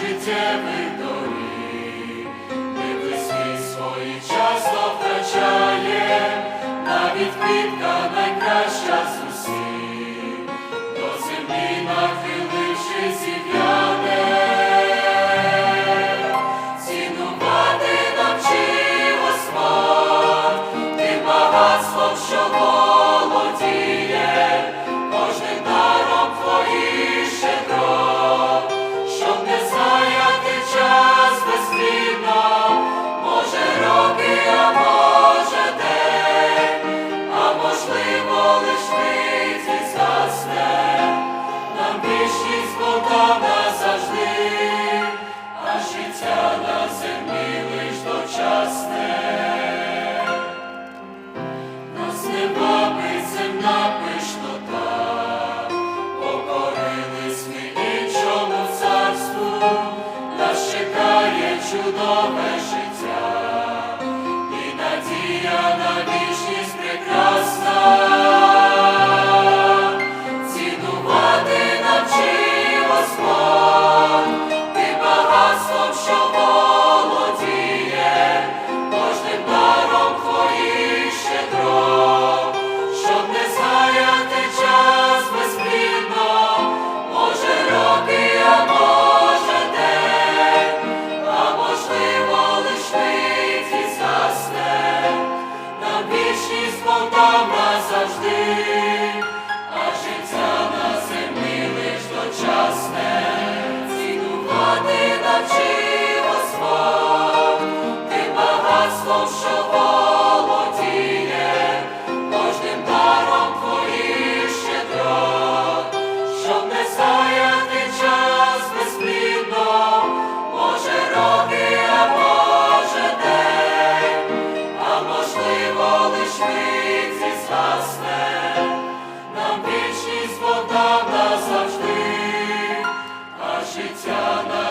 життєвих доріг, близький свої часто втрачає, навіть квітка найкраща. Amen. Shama.